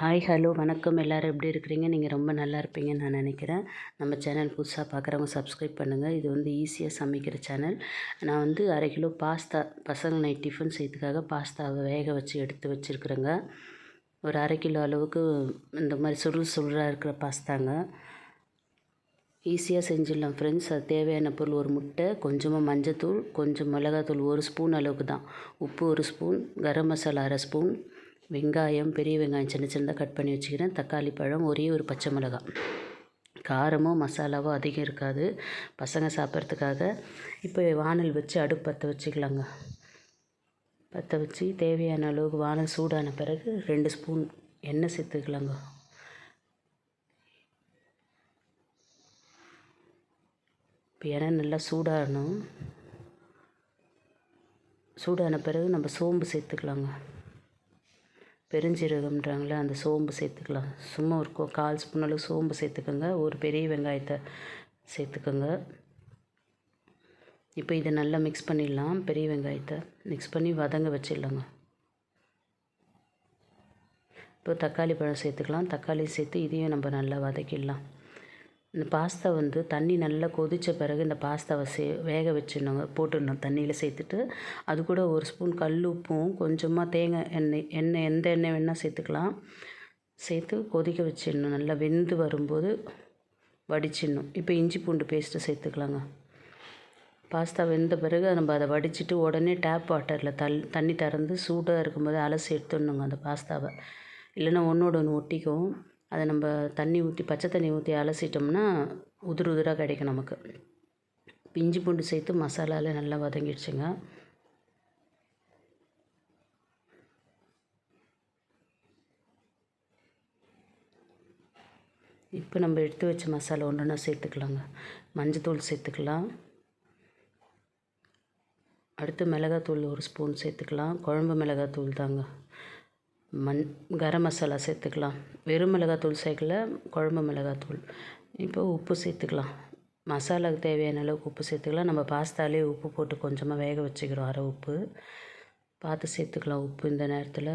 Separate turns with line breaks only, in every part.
Hi hello வணக்கம். எல்லோரும் எப்படி இருக்கிறீங்க? நீங்கள் ரொம்ப நல்லா இருப்பீங்கன்னு நான் நினைக்கிறேன். நம்ம சேனல் புதுசாக பார்க்குறவங்க சப்ஸ்கிரைப் பண்ணுங்கள் இது வந்து ஈஸியாக சமைக்கிற சேனல் நான் வந்து அரை கிலோ பாஸ்தா பசங்க நைட் டிஃபன் செய்யறதுக்காக பாஸ்தாவை வேக வச்சு எடுத்து வச்சுருக்குறேங்க. ஒரு அரை கிலோ அளவுக்கு இந்த மாதிரி சுருள் சுருளாக இருக்கிற பாஸ்தாங்க ஈஸியாக செஞ்சிடலாம் ஃப்ரெண்ட்ஸ் அது தேவையான பொருள் ஒரு முட்டை கொஞ்சமாக மஞ்சத்தூள் கொஞ்சம் மிளகாத்தூள் ஒரு ஸ்பூன் அளவுக்கு தான். உப்பு ஒரு ஸ்பூன் கரம் மசாலா அரை ஸ்பூன் வெங்காயம் பெரிய வெங்காயம் சின்ன சின்னதாக கட் பண்ணி வச்சுக்கிறேன். தக்காளி பழம் ஒரே ஒரு பச்சை மிளகாய் காரமோ மசாலாவோ அதிகம் இருக்காது. பசங்க சாப்பிட்றதுக்காக. இப்போ வானல் வச்சு அடுப்பு பற்ற வச்சுக்கலாங்க. பற்ற வச்சு தேவையான அளவுக்கு வானல் சூடான பிறகு ரெண்டு ஸ்பூன் எண்ணெய் சேர்த்துக்கலாங்க. இப்போ எண்ணெய் நல்லா சூடாகணும். சூடான பிறகு நம்ம சோம்பு சேர்த்துக்கலாங்க. பெருஞ்சீரகம்ன்றாங்களே அந்த சோம்பு சேர்த்துக்கலாம். சும்மா ஒரு கால் ஸ்பூன் அளவு சோம்பு சேர்த்துக்கோங்க. ஒரு பெரிய வெங்காயத்தை சேர்த்துக்கோங்க. இப்போ இதை நல்லா மிக்ஸ் பண்ணிடலாம். பெரிய வெங்காயத்தை மிக்ஸ் பண்ணி வதங்க வச்சிடலாங்க. இப்போ தக்காளி பழம் சேர்த்துக்கலாம். தக்காளி சேர்த்து இதையும் நம்ம நல்லா வதக்கிடலாம். இந்த பாஸ்தா வந்து தண்ணி நல்லா கொதித்த பிறகு இந்த பாஸ்தாவை சே வேக வச்சிடணுங்க. போட்டுடணும். தண்ணியில் சேர்த்துட்டு அது கூட ஒரு ஸ்பூன் கல் உப்பும் கொஞ்சமாக தேங்காய் எண்ணெய் எண்ணெய் எந்த எண்ணெய் வேணால் சேர்த்துக்கலாம். சேர்த்து கொதிக்க வச்சிடணும். நல்லா வெந்து வரும்போது வடிச்சிடணும். இப்போ இஞ்சி பூண்டு பேஸ்ட்டு சேர்த்துக்கலாங்க. பாஸ்தா வெந்த பிறகு நம்ம அதை வடிச்சிட்டு உடனே டேப் வாட்டரில் தல் தண்ணி திறந்து சூடாக இருக்கும்போது அலசி எடுத்துடணுங்க அந்த பாஸ்தாவை. இல்லைன்னா ஒன்றோட ஒன்று ஒட்டிக்கும். அதை நம்ம தண்ணி ஊற்றி பச்சை தண்ணி ஊற்றி அலசிட்டோம்னா உதிர் உதிராக கிடைக்கும் நமக்கு. இஞ்சி பூண்டு சேர்த்து மசாலாவில் நல்லா வதங்கிடுச்சுங்க. இப்போ நம்ம எடுத்து வச்ச மசாலா ஒன்றுனா சேர்த்துக்கலாங்க. மஞ்சத்தூள் சேர்த்துக்கலாம். அடுத்து மிளகாத்தூள் ஒரு ஸ்பூன் சேர்த்துக்கலாம். குழம்பு மிளகாத்தூள் தாங்க. மண் கரம் மசாலா சேர்த்துக்கலாம். வெறும் மிளகாத்தூள் சேர்க்கல குழம்பு மிளகாத்தூள். இப்போ உப்பு சேர்த்துக்கலாம். மசாலாவுக்கு தேவையான அளவுக்கு உப்பு சேர்த்துக்கலாம். நம்ம பாஸ்தாலே உப்பு போட்டு கொஞ்சமாக வேக வச்சுக்கிறோம் அரை உப்பு. பார்த்து சேர்த்துக்கலாம் உப்பு இந்த நேரத்தில்.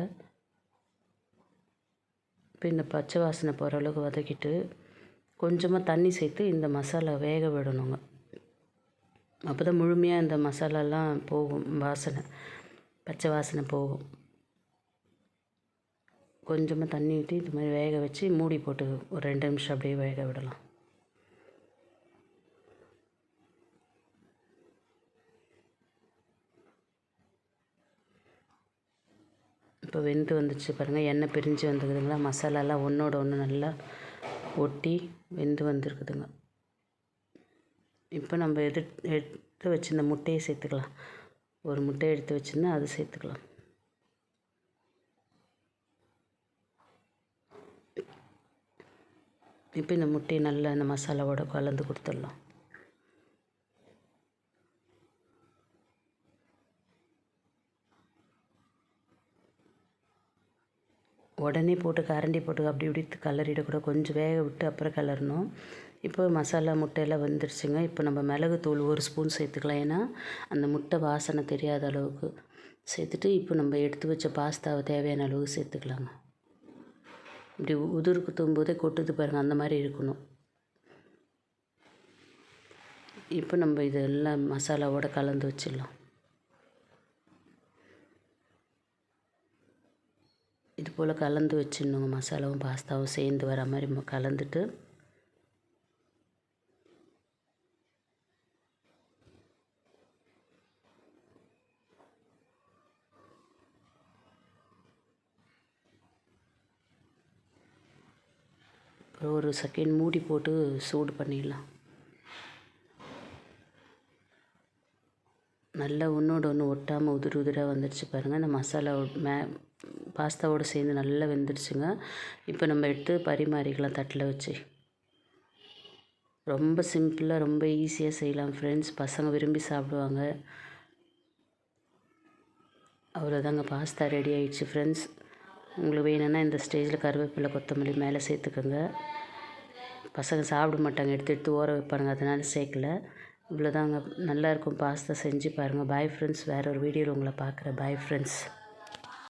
இப்போ இந்த பச்சை வாசனை போகிற அளவுக்கு வதக்கிட்டு கொஞ்சமாக தண்ணி சேர்த்து இந்த மசாலா வேக விடணுங்க. அப்போ தான் முழுமையாக இந்த மசாலாலாம் போகும் வாசனை. பச்சை வாசனை போகும். கொஞ்சமாக தண்ணி ஊற்றி இது மாதிரி வேக வச்சு மூடி போட்டு ஒரு ரெண்டு நிமிஷம் அப்படியே வேக விடலாம். இப்போ வெந்து வந்துச்சு பாருங்கள் எண்ணெய் பிரிஞ்சு வந்துருக்குதுங்களா? மசாலாலாம் ஒன்றோட ஒன்று நல்லா ஒட்டி வெந்து வந்துருக்குதுங்க. இப்போ நம்ம எது எடுத்து வச்சுருந்த முட்டையை சேர்த்துக்கலாம். ஒரு முட்டையை எடுத்து வச்சுருந்தா அது சேர்த்துக்கலாம். இப்போ இந்த முட்டையை நல்லா இந்த மசாலாவோட கலந்து கொடுத்துடலாம். உடனே போட்டு கரண்டி போட்டு அப்படி இப்படி கலரிடக்கூட கொஞ்சம் வேக விட்டு அப்புறம் கலரணும். இப்போ மசாலா முட்டையெல்லாம் வந்துடுச்சுங்க இப்போ நம்ம மிளகு தூள் ஒரு ஸ்பூன் சேர்த்துக்கலாம். ஏன்னா அந்த முட்டை வாசனை தெரியாத அளவுக்கு. சேர்த்துட்டு இப்போ நம்ம எடுத்து வச்ச பாஸ்தாவை தேவையான அளவுக்கு சேர்த்துக்கலாங்க. இப்படி உதிர் குத்தும் போதே கொட்டுது பாருங்கள் அந்த மாதிரி இருக்கணும். இப்போ நம்ம இதெல்லாம் மசாலாவோட கலந்து வச்சிடலாம். இது போல் கலந்து வச்சிடணுங்க மசாலாவும் பாஸ்தாவும் சேர்ந்து வர மாதிரி கலந்துட்டு ஒரு செகண்ட் மூடி போட்டு சூடு பண்ணிடலாம். நல்லா ஒன்றோட ஒன்று ஒட்டாமல் உதிர் உதிராக வந்துடுச்சு பாருங்கள் இந்த மசாலா மே பாஸ்தாவோடு சேர்ந்து நல்லா வெந்துடுச்சுங்க இப்போ நம்ம எடுத்து பரிமாறிக்கலாம் தட்டில் வச்சு. ரொம்ப சிம்பிளாக ரொம்ப ஈஸியாக செய்யலாம் ஃப்ரெண்ட்ஸ் பசங்க விரும்பி சாப்பிடுவாங்க. அவ்வளோதாங்க பாஸ்தா ரெடி ஆயிடுச்சு ஃப்ரெண்ட்ஸ் உங்களுக்கு வேணும்னா இந்த ஸ்டேஜில் கருவேப்பிலை கொத்தமல்லி மேலே சேர்த்துக்கோங்க. பசங்க சாப்பிட மாட்டாங்க எடுத்து எடுத்து ஊற வைப்பானுங்க. அதனால் சேர்க்கல. இவ்வளோதாங்க நல்லாயிருக்கும் பாஸ்தா செஞ்சு பாருங்கள் பாய் ஃப்ரெண்ட்ஸ் வேறு ஒரு வீடியோவில் உங்களை பார்க்குறேன். Bye friends